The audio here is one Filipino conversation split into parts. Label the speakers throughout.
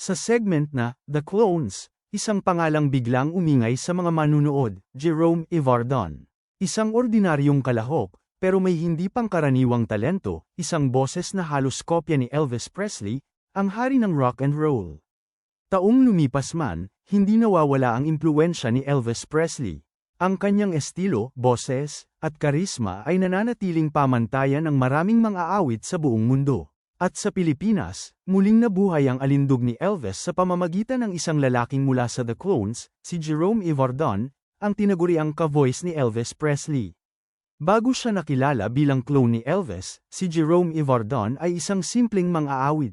Speaker 1: Sa segment na The Clones, isang pangalang biglang umingay sa mga manunood, Jerome Ivardon. Isang ordinaryong kalahok, pero may hindi pangkaraniwang talento, isang boses na halos kopya ni Elvis Presley, ang hari ng rock and roll. Taong lumipas man, hindi nawawala ang impluensya ni Elvis Presley. Ang kanyang estilo, boses, at karisma ay nananatiling pamantayan ng maraming mga awit sa buong mundo. At sa Pilipinas, muling nabuhay ang alindog ni Elvis sa pamamagitan ng isang lalaking mula sa The Clones, si Jerome Ivardon, ang tinaguriang ka-voice ni Elvis Presley. Bago siya nakilala bilang clone ni Elvis, si Jerome Ivardon ay isang simpleng mang-aawit.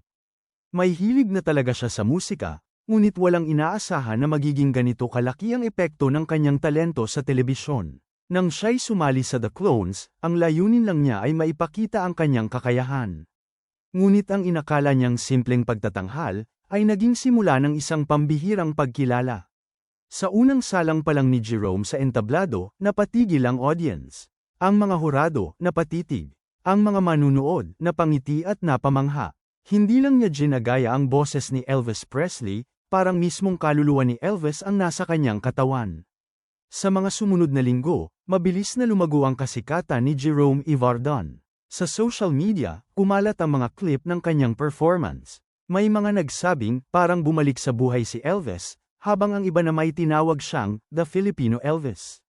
Speaker 1: May hilig na talaga siya sa musika, ngunit walang inaasahan na magiging ganito kalaki ang epekto ng kanyang talento sa telebisyon. Nang siya'y sumali sa The Clones, ang layunin lang niya ay maipakita ang kanyang kakayahan. Ngunit ang inakala niyang simpleng pagtatanghal, ay naging simula ng isang pambihirang pagkilala. Sa unang salang pa lang ni Jerome sa entablado, napatigil ang audience. Ang mga hurado, napatitig. Ang mga manunood, napangiti at napamangha. Hindi lang niya ginagaya ang boses ni Elvis Presley, parang mismong kaluluwa ni Elvis ang nasa kanyang katawan. Sa mga sumunod na linggo, mabilis na lumago ang kasikatan ni Jerome Ivardon. Sa social media, kumalat ang mga clip ng kanyang performance. May mga nagsabing parang bumalik sa buhay si Elvis, habang ang iba na may tinawag siyang The Filipino Elvis.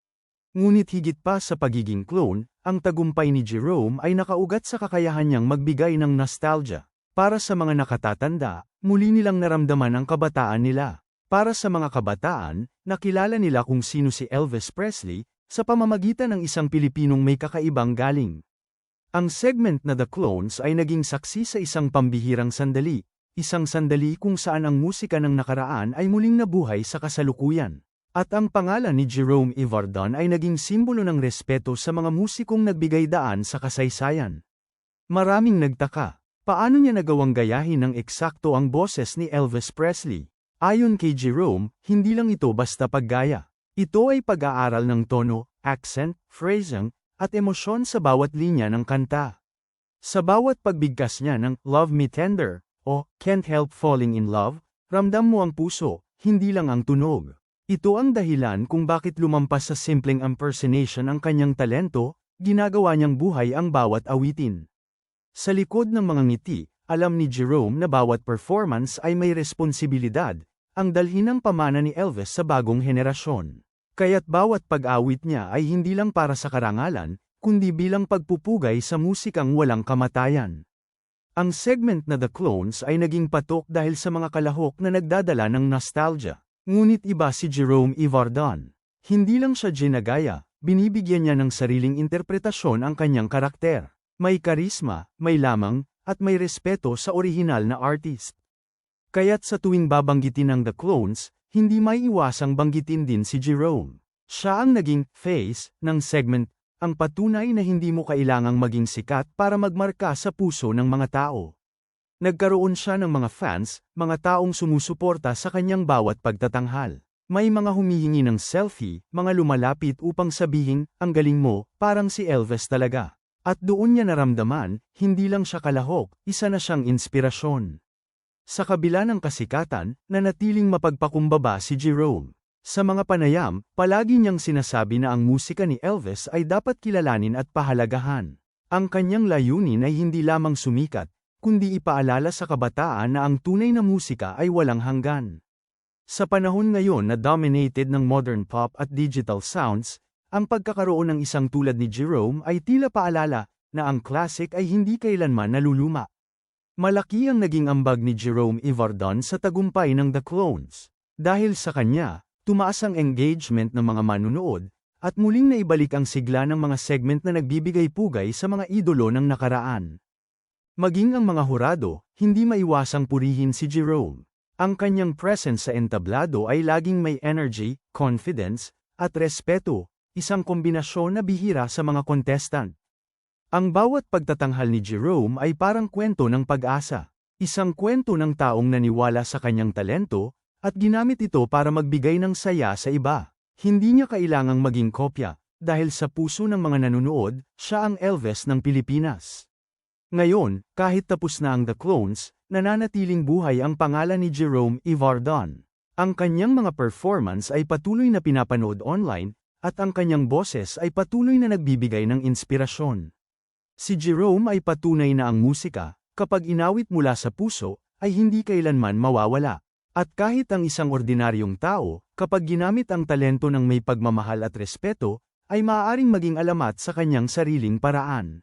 Speaker 1: Ngunit higit pa sa pagiging clone, ang tagumpay ni Jerome ay nakaugat sa kakayahan niyang magbigay ng nostalgia. Para sa mga nakatatanda, muli nilang naramdaman ang kabataan nila. Para sa mga kabataan, nakilala nila kung sino si Elvis Presley, sa pamamagitan ng isang Pilipinong may kakaibang galing. Ang segment na The Clones ay naging saksi sa isang pambihirang sandali, isang sandali kung saan ang musika ng nakaraan ay muling nabuhay sa kasalukuyan. At ang pangalan ni Jerome Ivardon ay naging simbolo ng respeto sa mga musikong nagbigay daan sa kasaysayan. Maraming nagtaka, paano niya nagawang gayahin ng eksakto ang boses ni Elvis Presley? Ayon kay Jerome, hindi lang ito basta paggaya. Ito ay pag-aaral ng tono, accent, phrasing, at emosyon sa bawat linya ng kanta. Sa bawat pagbigkas niya ng Love Me Tender o Can't Help Falling in Love, ramdam mo ang puso, hindi lang ang tunog. Ito ang dahilan kung bakit lumampas sa simpleng impersonation ang kanyang talento, ginagawa niyang buhay ang bawat awitin. Sa likod ng mga ngiti, alam ni Jerome na bawat performance ay may responsibilidad, ang dalhin ng pamana ni Elvis sa bagong henerasyon. Kaya't bawat pag-awit niya ay hindi lang para sa karangalan, kundi bilang pagpupugay sa musikang walang kamatayan. Ang segment na The Clones ay naging patok dahil sa mga kalahok na nagdadala ng nostalgia. Ngunit iba si Jerome Ivardon. Hindi lang siya ginagaya, binibigyan niya ng sariling interpretasyon ang kanyang karakter. May karisma, may lamang, at may respeto sa orihinal na artist. Kaya't sa tuwing babanggitin ng The Clones, hindi may iwasang banggitin din si Jerome. Siya ang naging face ng segment, ang patunay na hindi mo kailangang maging sikat para magmarka sa puso ng mga tao. Nagkaroon siya ng mga fans, mga taong sumusuporta sa kanyang bawat pagtatanghal. May mga humihingi ng selfie, mga lumalapit upang sabihin, ang galing mo, parang si Elvis talaga. At doon niya naramdaman, hindi lang siya kalahok, isa na siyang inspirasyon. Sa kabila ng kasikatan, nanatiling mapagpakumbaba si Jerome. Sa mga panayam, palagi niyang sinasabi na ang musika ni Elvis ay dapat kilalanin at pahalagahan. Ang kanyang layunin ay hindi lamang sumikat, kundi ipaalala sa kabataan na ang tunay na musika ay walang hanggan. Sa panahon ngayon na dominated ng modern pop at digital sounds, ang pagkakaroon ng isang tulad ni Jerome ay tila paalala na ang classic ay hindi kailanman naluluma. Malaki ang naging ambag ni Jerome Ivardon sa tagumpay ng The Clones. Dahil sa kanya, tumaas ang engagement ng mga manunood, at muling naibalik ang sigla ng mga segment na nagbibigay pugay sa mga idolo ng nakaraan. Maging ang mga hurado, hindi maiwasang purihin si Jerome. Ang kanyang presence sa entablado ay laging may energy, confidence, at respeto, isang kombinasyon na bihira sa mga contestant. Ang bawat pagtatanghal ni Jerome ay parang kwento ng pag-asa. Isang kwento ng taong naniwala sa kanyang talento, at ginamit ito para magbigay ng saya sa iba. Hindi niya kailangang maging kopya, dahil sa puso ng mga nanunood, siya ang Elvis ng Pilipinas. Ngayon, kahit tapos na ang The Clones, nananatiling buhay ang pangalan ni Jerome Ivardon. Ang kanyang mga performance ay patuloy na pinapanood online, at ang kanyang boses ay patuloy na nagbibigay ng inspirasyon. Si Jerome ay patunay na ang musika, kapag inawit mula sa puso, ay hindi kailanman mawawala. At kahit ang isang ordinaryong tao, kapag ginamit ang talento ng may pagmamahal at respeto, ay maaaring maging alamat sa kanyang sariling paraan.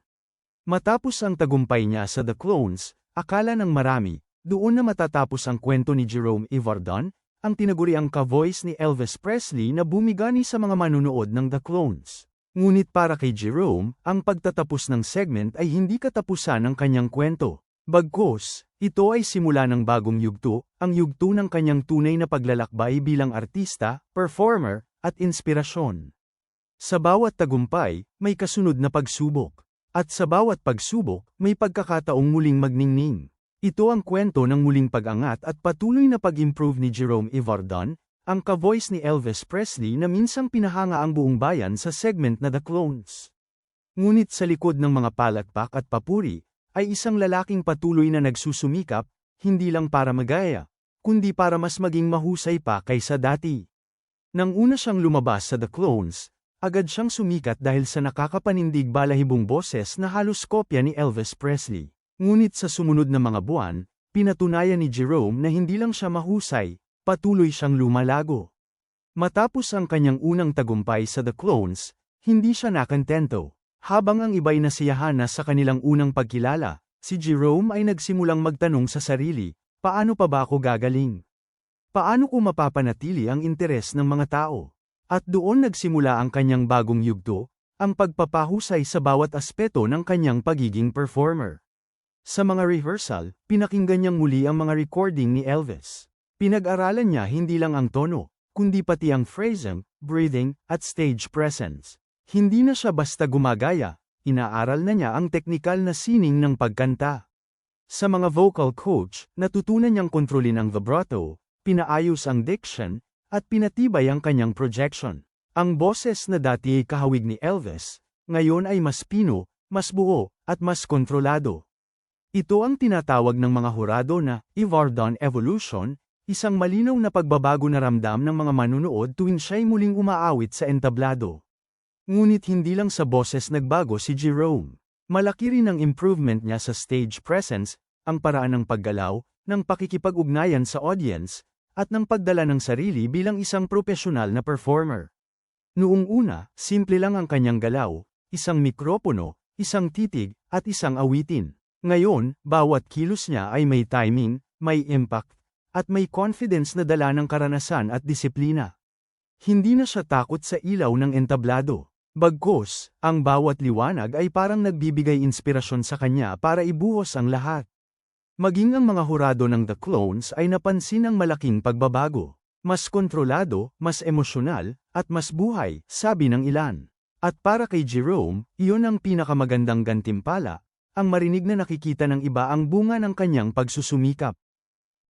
Speaker 1: Matapos ang tagumpay niya sa The Clones, akala ng marami, doon na matatapos ang kwento ni Jerome Ivardon, ang tinaguriang ka-voice ni Elvis Presley na bumigani sa mga manunood ng The Clones. Ngunit para kay Jerome, ang pagtatapos ng segment ay hindi katapusan ng kanyang kwento. Bagkus, ito ay simula ng bagong yugto, ang yugto ng kanyang tunay na paglalakbay bilang artista, performer, at inspirasyon. Sa bawat tagumpay, may kasunod na pagsubok. At sa bawat pagsubok, may pagkakataong muling magningning. Ito ang kwento ng muling pag-angat at patuloy na pag-improve ni Jerome Ivardon, ang ka-voice ni Elvis Presley na minsang pinahanga ang buong bayan sa segment na The Clones. Ngunit sa likod ng mga palakpak at papuri, ay isang lalaking patuloy na nagsusumikap, hindi lang para magaya, kundi para mas maging mahusay pa kaysa dati. Nang una siyang lumabas sa The Clones, agad siyang sumikat dahil sa nakakapanindig balahibong boses na halos kopya ni Elvis Presley. Ngunit sa sumunod na mga buwan, pinatunayan ni Jerome na hindi lang siya mahusay, patuloy siyang lumalago. Matapos ang kanyang unang tagumpay sa The Clones, hindi siya nakantento. Habang ang iba'y nasiyahan na sa kanilang unang pagkilala, si Jerome ay nagsimulang magtanong sa sarili, paano pa ba ako gagaling? Paano ko mapapanatili ang interes ng mga tao? At doon nagsimula ang kanyang bagong yugto, ang pagpapahusay sa bawat aspeto ng kanyang pagiging performer. Sa mga rehearsal, pinakinggan niyang muli ang mga recording ni Elvis. Pinag-aralan niya hindi lang ang tono, kundi pati ang phrasing, breathing, at stage presence. Hindi na siya basta gumagaya, inaaral na niya ang teknikal na sining ng pagkanta. Sa mga vocal coach, natutunan niyang kontrolin ang vibrato, pinaayos ang diction, at pinatibay ang kanyang projection. Ang boses na dati ay kahawig ni Elvis, ngayon ay mas pino, mas buo, at mas kontrolado. Ito ang tinatawag ng mga hurado na Ivardon Evolution, isang malinaw na pagbabago na ramdam ng mga manunood tuwing siya'y muling umaawit sa entablado. Ngunit hindi lang sa boses nagbago si Jerome. Malaki rin ang improvement niya sa stage presence, ang paraan ng paggalaw, ng pakikipag-ugnayan sa audience, at ng pagdala ng sarili bilang isang profesional na performer. Noong una, simple lang ang kanyang galaw, isang mikropono, isang titig, at isang awitin. Ngayon, bawat kilos niya ay may timing, may impact, at may confidence na dala ng karanasan at disiplina. Hindi na siya takot sa ilaw ng entablado. Bagkus, ang bawat liwanag ay parang nagbibigay inspirasyon sa kanya para ibuhos ang lahat. Maging ang mga hurado ng The Clones ay napansin ang malaking pagbabago. Mas kontrolado, mas emosyonal, at mas buhay, sabi ng ilan. At para kay Jerome, iyon ang pinakamagandang gantimpala, ang marinig na nakikita ng iba ang bunga ng kanyang pagsusumikap.